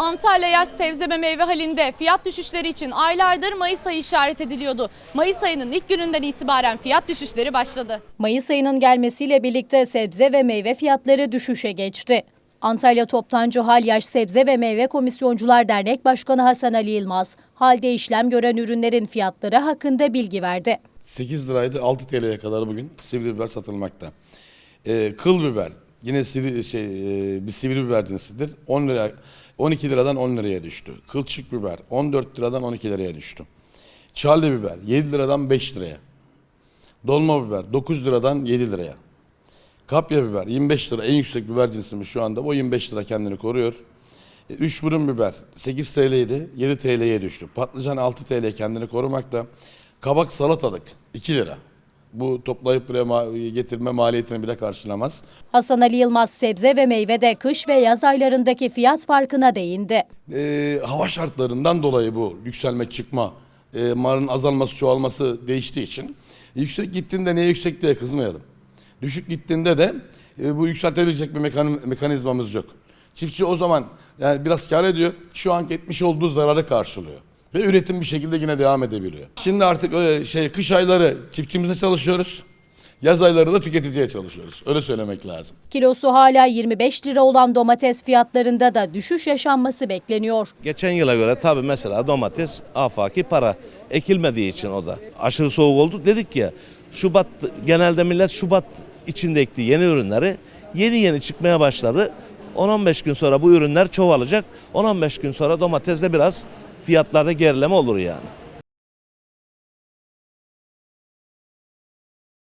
Antalya yaş sebze ve meyve halinde fiyat düşüşleri için aylardır Mayıs ayı işaret ediliyordu. Mayıs ayının ilk gününden itibaren fiyat düşüşleri başladı. Mayıs ayının gelmesiyle birlikte sebze ve meyve fiyatları düşüşe geçti. Antalya Toptancı Hal Yaş Sebze ve Meyve Komisyoncular Dernek Başkanı Hasan Ali Yılmaz, halde işlem gören ürünlerin fiyatları hakkında bilgi verdi. 8 liraydı 6 TL'ye kadar bugün sivri biber satılmakta. Ee, kıl biber yine sivri, şey, e, bir sivri biber cinsidir. 10 lira 12 liradan 10 liraya düştü. Kılçık biber 14 liradan 12 liraya düştü. Çarlı biber 7 liradan 5 liraya. Dolma biber 9 liradan 7 liraya. Kapya biber 25 lira en yüksek biber cinsimiz şu anda. O 25 lira kendini koruyor. E, Üç burun biber 8 TL idi 7 TL'ye düştü. Patlıcan 6 TL kendini korumakta. Kabak salatalık 2 lira. Bu toplayıp buraya getirme maliyetini bile karşılamaz. Hasan Ali Yılmaz sebze ve meyvede kış ve yaz aylarındaki fiyat farkına değindi. Ee, hava şartlarından dolayı bu yükselme çıkma, e, marın azalması çoğalması değiştiği için yüksek gittiğinde niye yüksek diye kızmayalım. Düşük gittiğinde de e, bu yükseltebilecek bir mekan- mekanizmamız yok. Çiftçi o zaman yani biraz kar ediyor, şu anki etmiş olduğu zararı karşılıyor. Ve üretim bir şekilde yine devam edebiliyor. Şimdi artık öyle şey kış ayları çiftçimize çalışıyoruz. Yaz ayları da tüketiciye çalışıyoruz. Öyle söylemek lazım. Kilosu hala 25 lira olan domates fiyatlarında da düşüş yaşanması bekleniyor. Geçen yıla göre tabii mesela domates afaki para ekilmediği için o da. Aşırı soğuk oldu. Dedik ya Şubat genelde millet Şubat içinde ektiği yeni ürünleri yeni yeni çıkmaya başladı. 10-15 gün sonra bu ürünler çoğalacak. 10-15 gün sonra domatesde biraz fiyatlarda gerileme olur yani.